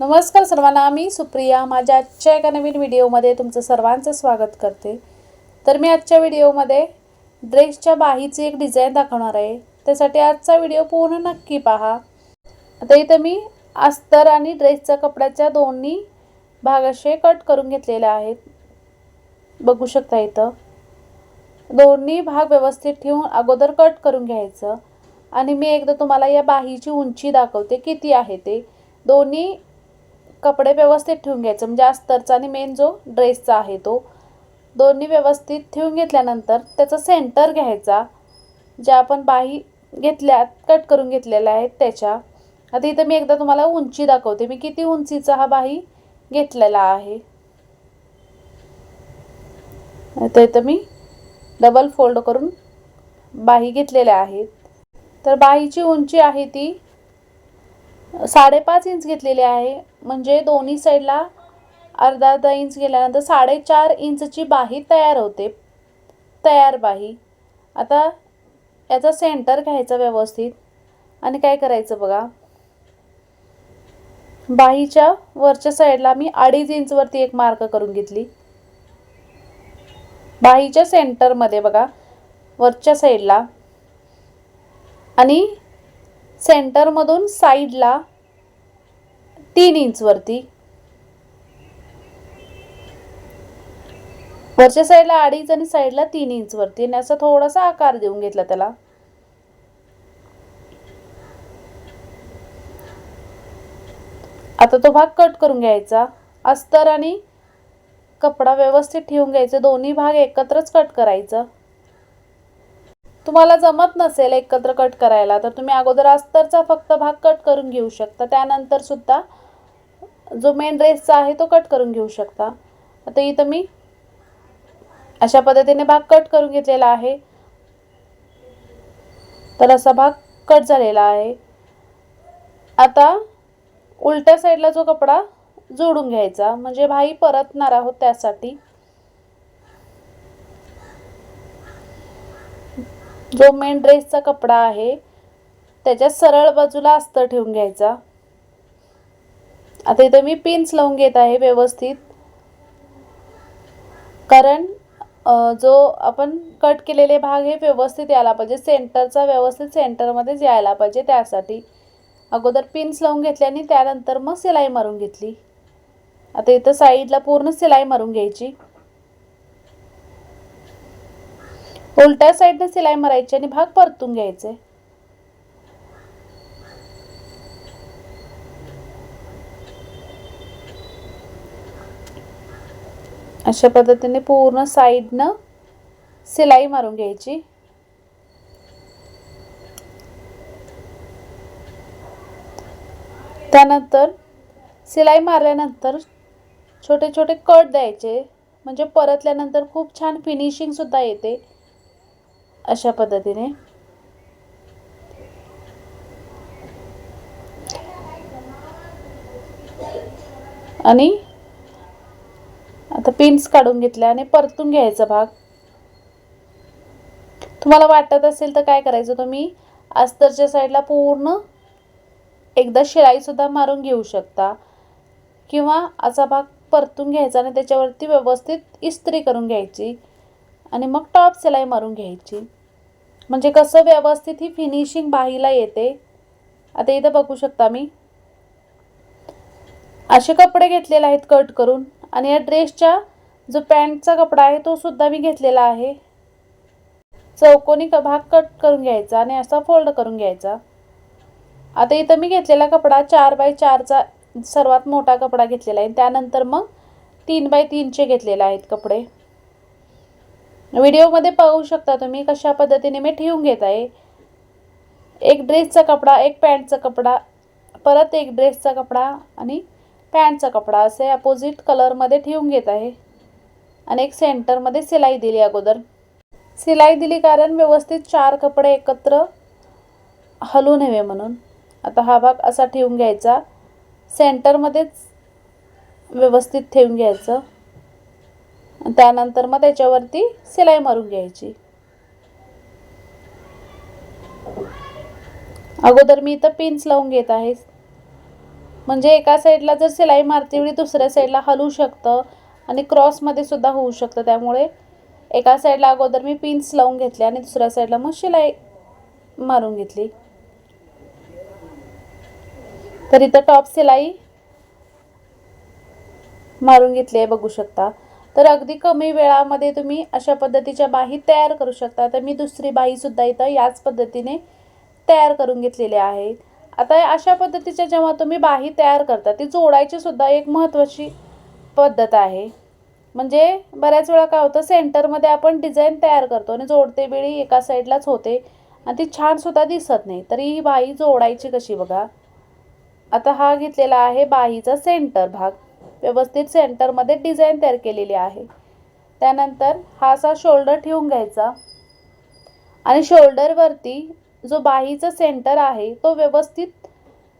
नमस्कार सर्वांना मी सुप्रिया. माझ्या आजच्या एका नवीन व्हिडिओमध्ये तुमचं सर्वांचं स्वागत करते. तर मी आजच्या व्हिडिओमध्ये ड्रेसच्या बाहीची एक डिझाईन दाखवणार आहे. त्यासाठी आजचा व्हिडिओ पूर्ण नक्की पहा. आता इथं मी अस्तर आणि ड्रेसच्या कपड्याच्या दोन्ही भागाशे कट करून घेतलेल्या आहेत. बघू शकता इथं. दोन्ही भाग व्यवस्थित ठेवून अगोदर कट करून घ्यायचं. आणि मी एकदा तुम्हाला या बाहीची उंची दाखवते किती आहे ते. दोन्ही कपडे व्यवस्थित ठेवून घ्यायचं. म्हणजे अस्तरचा आणि मेन जो ड्रेसचा आहे तो दोन्ही व्यवस्थित ठेवून घेतल्यानंतर त्याचा सेंटर घ्यायचा. ज्या आपण बाही घेतल्यात कट करून घेतलेल्या आहेत त्याच्या. आता इथं मी एकदा तुम्हाला उंची दाखवते. मी किती उंचीचा हा बाही घेतलेला आहे? आता इथं मी डबल फोल्ड करून बाही घेतलेल्या आहेत. तर बाहीची उंची आहे ती साडेपाच इंच घेतलेले आहे. म्हणजे दोन्ही साईडला अर्धा अर्धा इंच गेल्यानंतर साडेचार इंचची बाही तयार होते. तयार बाही. आता याचा सेंटर घ्यायचा व्यवस्थित. आणि काय करायचं बघा? बाहीच्या वरच्या साईडला मी अडीच इंचवरती एक मार्क करून घेतली. बाहीच्या सेंटरमध्ये बघा. वरच्या साईडला आणि सेंटरमधून साईडला तीन इंचवरती वरच्या साईडला अडीच आणि साईडला तीन इंचवरती आणि असा थोडासा आकार देऊन घेतला त्याला. आता तो भाग कट करून घ्यायचा. अस्तर आणि कपडा व्यवस्थित ठेवून घ्यायचा. दोन्ही भाग एकत्रच कट करायचं. तुम्हाला जमत नसेल एकत्र कट करायला तर तुम्ही अगोदर अस्तरचा फक्त भाग कट करून घेऊ शकता. त्यानंतर सुद्धा जो मेन ड्रेसचा आहे तो कट करून घेऊ शकता. आता इथं मी अशा पद्धतीने भाग कट करून घेतलेला आहे. तर असा भाग कट झालेला आहे. आता उलट्या साईडला जो कपडा जोडून घ्यायचा म्हणजे भाई परतणार आहोत त्यासाठी. जो मेन ड्रेसचा कपडा आहे त्याच्या सरळ बाजूला अस्तर ठेवून घ्यायचा. आता इथं मी पिन्स लावून घेत आहे व्यवस्थित. कारण जो आपण कट केलेले भाग हे व्यवस्थित यायला पाहिजे. सेंटरचा व्यवस्थित सेंटरमध्येच यायला पाहिजे त्यासाठी. अगोदर पिन्स लावून घेतल्याने आणि त्यानंतर मग सिलाई मारून घेतली. आता इथं साईडला पूर्ण सिलाई मारून घ्यायची. उलट्या साईडने सिलाई मारायची आणि भाग परतून घ्यायचे. अशा पद्धतीने पूर्ण साईडनं सिलाई मारून घ्यायची. त्यानंतर सिलाई मारल्यानंतर छोटे छोटे कट द्यायचे. म्हणजे परतल्यानंतर खूप छान फिनिशिंगसुद्धा येते. अशा पद्धतीने. आणि पिन्स काढून घेतल्या आणि परतून घ्यायचा भाग. तुम्हाला वाटत असेल तर काय करायचं तुम्ही? अस्तरच्या साईडला पूर्ण एकदा शिलाईसुद्धा मारून घेऊ शकता. किंवा असा भाग परतून घ्यायचा आणि त्याच्यावरती व्यवस्थित इस्त्री करून घ्यायची. आणि मग टॉप सिलाई मारून घ्यायची. म्हणजे कसं व्यवस्थित ही फिनिशिंग बाहीला येते. आता इथं बघू शकता मी. असे कपडे घेतलेले आहेत कट करून. आणि या ड्रेसच्या जो पॅन्टचा कपडा आहे तो सुद्धा मी घेतलेला आहे. चौकोनी क भाग कट करून घ्यायचा आणि असा फोल्ड करून घ्यायचा. आता इथं मी घेतलेला कपडा चार बाय चारचा सर्वात मोठा कपडा घेतलेला आहे. त्यानंतर मग तीन बाय तीनचे घेतलेले आहेत कपडे. व्हिडिओमध्ये पाहू शकता तुम्ही कशा पद्धतीने मी ठेवून घेत आहे. एक ड्रेसचा कपडा एक पॅन्टचा कपडा परत एक ड्रेसचा कपडा आणि पॅन्टचा कपडा. असे अपोजिट कलरमध्ये ठेवून घेत आहे. आणि एक सेंटरमध्ये सिलाई दिली अगोदर. सिलाई दिली कारण व्यवस्थित चार कपडे एकत्र हलू नये म्हणून. आता हा भाग असा ठेवून घ्यायचा. सेंटरमध्येच व्यवस्थित ठेवून घ्यायचं. त्यानंतर मग त्याच्यावरती सिलाई मारून घ्यायची. अगोदर मी इथं पिन्स लावून घेत आहे. म्हणजे एका साईडला जर सिलाई मारते वेळी दुसऱ्या साईडला हलू शकतं. आणि क्रॉसमध्ये सुद्धा होऊ शकतं. त्यामुळे एका साईडला अगोदर मी पिन्स लावून घेतले आणि दुसऱ्या साईडला मग शिलाई मारून घेतली. तर इथं टॉप शिलाई मारून घेतली आहे बघू शकता. तर अगदी कमी वेळामध्ये तुम्ही अशा पद्धतीच्या बाही तयार करू शकता. तर मी दुसरी बाहीसुद्धा इथं याच पद्धतीने तयार करून घेतलेल्या आहेत आता अशा पद्धतीच्या जेव्हा तुम्ही बाही तयार करता ती जोडायची सुद्धा एक महत्त्वाची पद्धत आहे. म्हणजे बऱ्याच वेळा काय होतं सेंटरमध्ये आपण डिझाईन तयार करतो आणि जोडते वेळी एका साईडलाच होते आणि ती छानसुद्धा दिसत नाही. तरी ही बाही जोडायची कशी बघा? आता हा घेतलेला आहे बाहीचा सेंटर भाग. व्यवस्थित सेंटरमध्ये डिझाईन तयार केलेली आहे. त्यानंतर हा असा शोल्डर ठेवून घ्यायचा. आणि शोल्डरवरती जो बाहीचा सेंटर आहे तो व्यवस्थित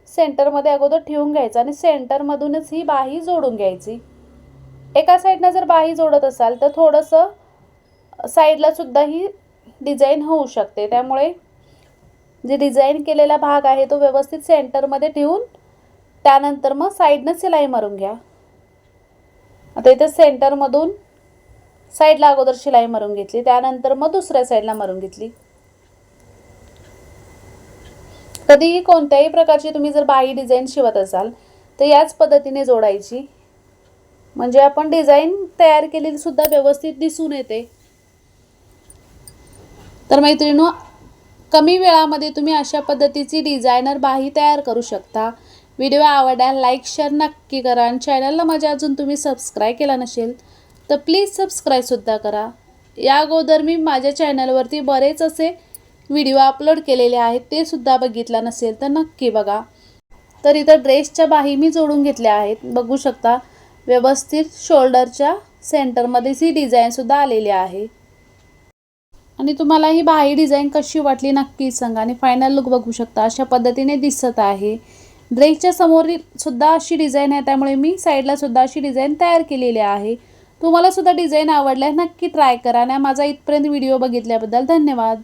सेंटरमध्ये अगोदर ठेवून घ्यायचा आणि सेंटरमधूनच ही बाही जोडून घ्यायची. एका साईडनं जर बाही जोडत असाल तर थोडंसं साईडला सुद्धा ही डिझाईन होऊ शकते. त्यामुळे जे डिझाईन केलेला भाग आहे तो व्यवस्थित सेंटरमध्ये ठेवून त्यानंतर मग साईडनं सिलाई मारून घ्या. आता इथे सेंटरमधून साईडला अगोदर शिलाई मारून घेतली त्यानंतर मग दुसऱ्या साईडला मारून घेतली. कधीही कोणत्याही प्रकारची तुम्ही जर बाही डिझाईन शिवत असाल तर याच पद्धतीने जोडायची. म्हणजे आपण डिझाईन तयार केलेली सुद्धा व्यवस्थित दिसून येते. तर मैत्रिणो कमी वेळामध्ये तुम्ही अशा पद्धतीची डिझायनर बाही तयार करू शकता. व्हिडिओ आवडल्यास लाईक शेअर नक्की करा आणि चॅनलला माझ्या अजून तुम्ही सबस्क्राईब केला नसेल तर प्लीज सबस्क्राईबसुद्धा करा. या अगोदर मी माझ्या चॅनलवरती बरेच असे व्हिडिओ अपलोड केलेले आहेत ते सुद्धा बघितला नसेल तर नक्की बघा. तर इथं ड्रेसच्या बाही मी जोडून घेतल्या आहेत बघू शकता. व्यवस्थित शोल्डरच्या सेंटरमध्येच ही डिझाईनसुद्धा आलेली आहे. आणि तुम्हाला ही बाही डिझाईन कशी वाटली नक्कीच सांगा आणि फायनल लुक बघू शकता. अशा पद्धतीने दिसत आहे. ड्रेसच्या समोर सुद्धा अशी डिझाईन आहे. त्यामुळे मी साईडला सुद्धा अशी डिझाईन तयार केलेली आहे. तुम्हाला सुद्धा डिझाईन आवडल्यास नक्की ट्राय करा आणि माझा इथपर्यंत व्हिडिओ बघितल्याबद्दल धन्यवाद.